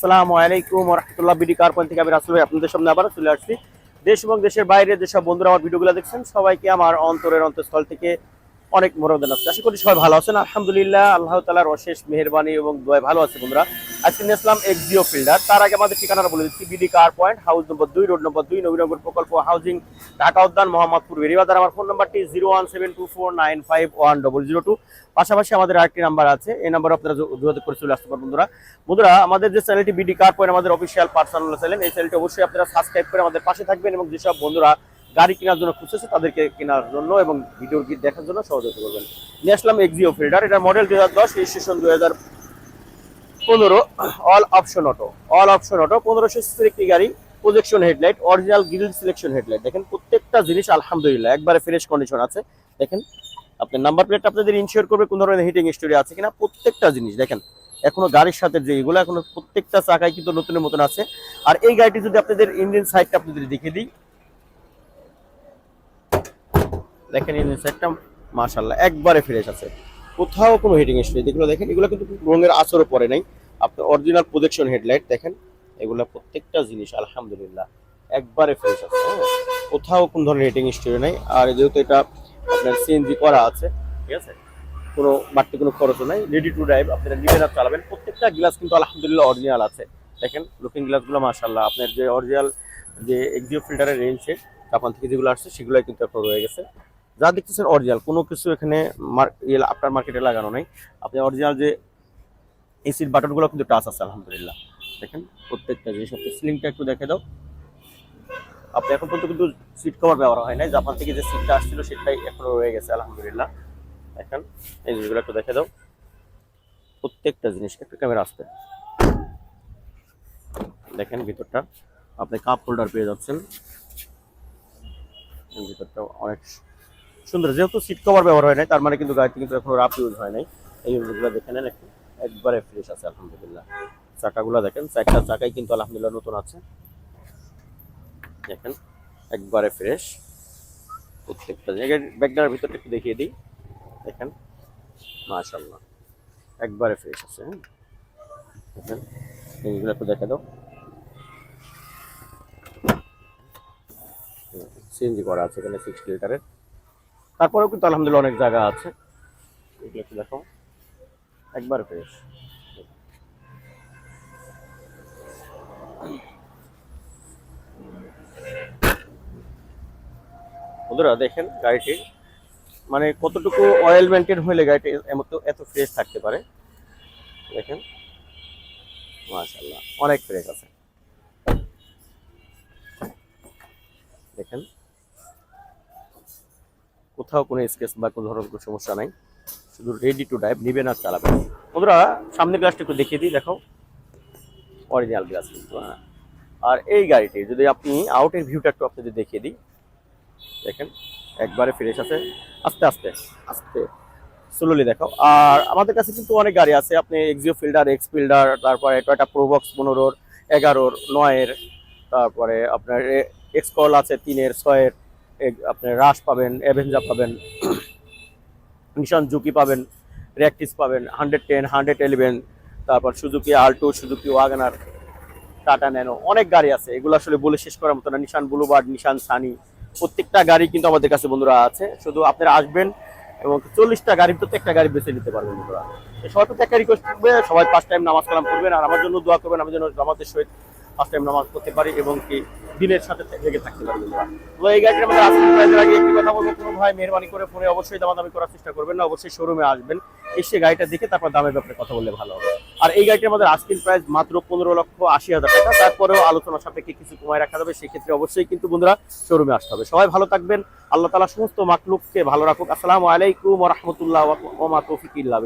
আসসালামু আলাইকুম রহমতুল্লাহ বিডি কার্পন থেকে আমি রাসুল ভাই আপনাদের সামনে আবার চলে আসছি। দেশ এবং দেশের বাইরে যেসব বন্ধুরা আমার ভিডিওগুলো দেখছেন, সবাইকে আমার অন্তরের অন্তঃস্থল থেকে অনেক মনোদান আছে আশা করি সবাই ভালো আছেন। আলহামদুলিল্লাহ, আল্লাহ তালার অশেষ মেহরবানি এবং দোয়া ভালো আছে বন্ধুরা। আজকে নিয়ে আসলাম এক্সিও ফিল্ডার। তার আগে আমাদের ঠিকানাটা বলে দিচ্ছি BD car point house number দুই রোড নম্বর দুই, নবীনগর প্রকল্প হাউজিং ঢাকা উদ্যান, মোহাম্মদপুর বেরিবাজার আমার ফোন নাম্বারটি zero one seven two four nine five one double zero two পাশাপাশি আমাদের আরেকটি নাম্বার আছে, এই নাম্বারে আপনারা যোগাযোগ করে চলে আসতে পারেন বন্ধুরা। বন্ধুরা, আমাদের যে চ্যানেলটি বিডি কার পয়েন্ট আমাদের অফিসিয়াল পার্সোনাল চ্যানেল এই চ্যানেলটি অবশ্যই আপনারা সাবস্ক্রাইব করে আমাদের পাশে থাকবেন এবং যেসব বন্ধুরা গাড়ি কেনার জন্য খুঁজতেছে, তাদেরকে কেনার জন্য এবং ভিডিওর গীত দেখার জন্য সহযোগিতা করবেন। নিয়ে আসলাম এক্সিও ফিল্ডার এটা মডেল দুই হাজার দশ রেজিস্ট্রেশন দুই হাজার পনেরো all option auto all option auto পনেরোশো সিসির একটি গাড়ি projection headlight original grill selection headlight দেখেন প্রত্যেকটা জিনিস আলহামদুলিল্লাহ, একবারে ফ্রেশ কন্ডিশন আছে। দেখেন, আপনার নাম্বার প্লেট আপনাদের ইনশিওর করবে কোন ধরনের হিটিং স্টোরি আছে কিনা, প্রত্যেকটা জিনিস। দেখেন, এখনও গাড়ির সাথে যে এগুলো, এখনও প্রত্যেকটা চাকায় কিন্তু নতুনের মতন আছে। আর এই গাড়িটি যদি আপনাদের ইঞ্জিন সাইডটা আপনাদের দেখিয়ে দিই। দেখেন ইঞ্জিন সাইডটা মাশাল্লাহ একবারে ফ্রেশ আছে। কোথাও কোনো হিটিং স্টোরি এগুলো দেখেন, এগুলো কিন্তু রঙের আসরও পড়ে নাই। আপনার অরিজিনাল প্রজেকশন হেডলাইট দেখেন, এগুলো প্রত্যেকটা জিনিস, আলহামদুলিল্লাহ, একবারে ফ্রেশ আছে হ্যাঁ? কোথাও কোন ধরনের রেটিং স্টোরি নেই, আর যেহেতু এটা আপনার সিএনজি করা আছে, ঠিক আছে? কোনো, বাড়তি কোনো খরচও নাই রেডি টু ড্রাইভ আপনারা নিজেরা চালাবেন, প্রত্যেকটা গ্লাস কিন্তু আলহামদুলিল্লাহ অরিজিনাল আছে। দেখেন লুকিং গ্লাসগুলো মাশাল্লাহ আপনার যে অরিজিনাল যে এক্সিও ফিল্টারের রেঞ্জে জাপান থেকে যেগুলো আসছে, সেগুলোই কিন্তু এখন রয়ে গেছে। যা দেখতেছেন অরিজিনাল কোনো কিছু এখানে আপনার মার্কেটে লাগানো নেই। আপনি অরিজিনাল যে এসির বাটনগুলো কিন্তু টাচ আছে, আলহামদুলিল্লাহ। দেখেন, প্রত্যেকটা জিনিস, আপনি সিলিংটা একটু দেখে দাও। আপনি এখন পর্যন্ত কিন্তু সিট কভার ব্যবহার হয় নাই। জাপান থেকে যে সিটটা আসছিল, সেটাই এখনও রয়ে গেছে, আলহামদুলিল্লাহ। দেখেন, এই জিনিসগুলো একটু দেখে দাও। প্রত্যেকটা জিনিস একটু ক্যামেরা আসতে। দেখেন ভিতরটা। আপনি কাপ হোল্ডার পেয়ে যাচ্ছেন। ভিতরটা অনেক সুন্দর। যেহেতু সিট কভার ব্যবহার হয় নাই, তার মানে কিন্তু গাড়িতে কিন্তু এখনও রাফ ইউজ হয় নাই। এই জিনিসগুলো দেখে নেন একটু। একবারে ফ্রেশ আছে, আলহামদুলিল্লাহ। চাকাগুলো দেখেন, চারটা চাকাই কিন্তু আলহামদুলিল্লাহ নতুন আছে। দেখেন, একবারে ফ্রেশ প্রত্যেকটা জায়গায় ব্যাগটার ভিতরটা একটু দেখিয়ে দিই। দেখেন মাশাল্লাহ একবারে ফ্রেশ আছে হ্যাঁ। দেখেন এইগুলো একটু দেখে দাও। সিএনজি করা আছে এখানে সিক্সটি লিটারের তারপরেও কিন্তু আলহামদুলিল্লাহ অনেক জায়গা আছে। এগুলো একটু দেখো একবার ফ্রেশ বন্ধুরা, দেখেন গাড়িটি। মানে কতটুকু অয়েল মেনটেন হলে গাড়িটি এত ফ্রেশ থাকতে পারে? দেখেন। মাশাল্লাহ অনেক ফ্রেশ আছে। দেখেন। কোথাও কোনো স্কেচ বা কোনো ধরনের কোনো সমস্যা নাই। রেডি টু ড্রাইভ নিবেন আর চালাবেন বন্ধুরা, সামনের গ্লাসটা একটু দেখিয়ে দিই দেখো অরিজিনাল গ্লাস কিন্তু হ্যাঁ। আর এই গাড়িটি, যদি আপনি আউটের ভিউটা একটু আপনাদের দেখিয়ে দিই। দেখেন, একবারে ফ্রেশ আছে। আস্তে আস্তে আস্তে স্লোলি দেখো আর আমাদের কাছে কিন্তু অনেক গাড়ি আছে। আপনি এক্সিও ফিল্ডার এক্স ফিল্ডার তারপরে টয়টা প্রোবক্স পনেরোর, এগারোর, নয়ের, তারপরে আপনার এক্স কল আছে তিনের, ছয়ের আপনার রাশ পাবেন অ্যাভেঞ্জা পাবেন। নিশান জুকি পাবেন র্যাকটিস পাবেন হান্ড্রেড টেন হান্ড্রেড ইলেভেন তারপর Suzuki Alto Suzuki WagonR Tata Nano অনেক গাড়ি আছে। এগুলো আসলে বলে শেষ করার মতো না। নিশান ব্লুবার্ড নিশান সানি প্রত্যেকটা গাড়ি কিন্তু আমাদের কাছে বন্ধুরা আছে। শুধু আপনারা আসবেন এবং চল্লিশটা গাড়ির প্রত্যেকটা গাড়ি বেছে নিতে পারবেন বন্ধুরা। সবাই প্রতি একটা রিকোয়েস্ট করবে সবাই ফার্স্ট টাইম নামাজ কালাম করবেন আর আমার জন্য দোয়া করবেন আমি যেন জামাতের সহিত ফার্স্ট টাইম নামাজ করতে পারি এবং কি দিনের সাথে লেগে থাকতে পারি বন্ধুরা তো এই গাড়িটা আমাদের আসলে প্রাইজের আগে একটি কথা বলব, কোনো ভাই মেহরবানি করে ফোনে অবশ্যই করার চেষ্টা করবেন না, অবশ্যই শোরুমে আসবেন, এসে গাড়িটা দেখে তারপর দামের ব্যাপারে কথা বললে ভালো হবে। আর এই প্রাইস মাত্র পনেরো লক্ষ আশি হাজার টাকা, তারপরেও আলোচনা সাপেক্ষে কিছু কমায় রাখা যাবে, সেক্ষেত্রে অবশ্যই কিন্তু বন্ধুরা শোরুমে আসতে হবে। সবাই ভালো থাকবেন, আল্লাহ তালা সমস্ত মাকলুককে ভালো রাখুক। আসসালামু আলাইকুম রহমতুল্লাহ ওমা তৌফিক ইল্লা